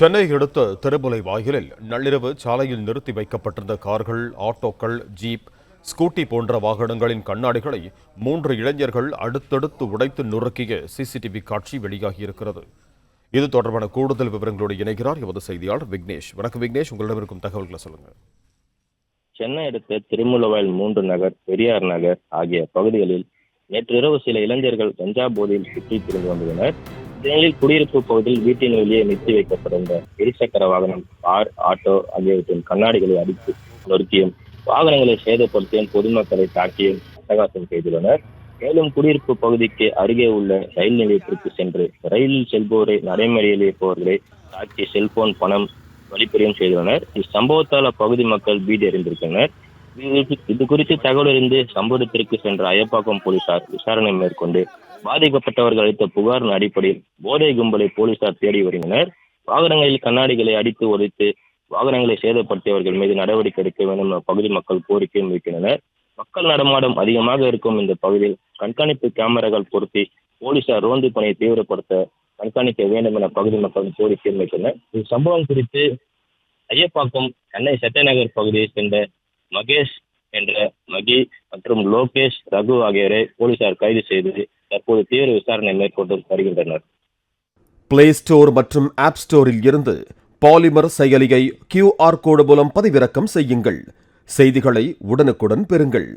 சென்னை அடுத்த திருமலை வாயிலில் நள்ளிரவு சாலையில் நிறுத்தி வைக்கப்பட்டிருந்த கார்கள் ஆட்டோக்கள் ஜீப் ஸ்கூட்டி போன்ற வாகனங்களின் கண்ணாடிகளை மூன்று இளைஞர்கள் அடுத்தடுத்து உடைத்து நுறுக்கிய சிசிடிவி காட்சி வெளியாகியிருக்கிறது. இது தொடர்பான கூடுதல் விவரங்களோடு இணைகிறார் எமது செய்தியாளர் விக்னேஷ். வணக்கம் விக்னேஷ். உங்களிடம் இருக்கும் தகவல்களை சொல்லுங்க. சென்னை அடுத்த திருமுலவாயில் மூன்று நகர் பெரியார் நகர் ஆகிய பகுதிகளில் நேற்று இரவு சில இளைஞர்கள் கஞ்சா போதையில் சுற்றி திரிந்து வந்துள்ளனர். இதனில் குடியிருப்பு பகுதியில் வீட்டின் வெளியே நிறுத்தி வைக்கப்பட்டிருந்த இருசக்கர வாகனம் கார் ஆட்டோ ஆகியவற்றின் கண்ணாடிகளை அடித்து நொறுக்கியும் வாகனங்களை சேதப்படுத்தியும் பொதுமக்களை தாக்கியும் அட்டகாசம் செய்துள்ளனர். மேலும் குடியிருப்பு பகுதிக்கு அருகே உள்ள ரயில் நிலையத்திற்கு சென்று ரயிலில் செல்போரை நடைமுறையில் இருப்பவர்களை தாக்கி செல்போன் பணம் வழிப்பறியும் செய்துள்ளனர். இச்சம்பவத்தால் அப்பகுதி மக்கள் பீதி அறிந்திருக்கின்றனர் இது- இது குறித்து தகவல் அறிந்து சம்பவத்திற்கு சென்ற அயப்பாக்கம் போலீசார் விசாரணை மேற்கொண்டு பாதிக்கப்பட்டவர்கள் அளித்த புகாரின் அடிப்படையில் போதை கும்பலை போலீசார் தேடி வருகின்றனர். வாகனங்களில் கண்ணாடிகளை அடித்து உடைத்து வாகனங்களை சேதப்படுத்தியவர்கள் மீது நடவடிக்கை எடுக்க வேண்டும் என பகுதி மக்கள் கோரிக்கையும் வைக்கின்றனர் மக்கள் நடமாடும் அதிகமாக இருக்கும் இந்த பகுதியில் கண்காணிப்பு கேமராக்கள் பொருத்தி போலீசார் ரோந்து பணியை தீவிரப்படுத்த கண்காணிக்க வேண்டும் என பகுதி மக்கள் கோரிக்கையும் வைக்கின்றனர் இந்த சம்பவம் குறித்து ஐயப்பாக்கம் சென்னை சத்யநகர் பகுதியை சேர்ந்த மகேஷ் என்ற மகி மற்றும் லோகேஷ் ரகு ஆகியோரை போலீசார் கைது செய்து தற்போது தீவிர விசாரணை மேற்கொண்டு வருகின்றனர். பிளே ஸ்டோர் மற்றும் ஆப் ஸ்டோரில் இருந்து பாலிமர் செயலியை கியூஆர் கோடு மூலம் பதிவிறக்கம் செய்யுங்கள். செய்திகளை உடனுக்குடன் பெறுங்கள்.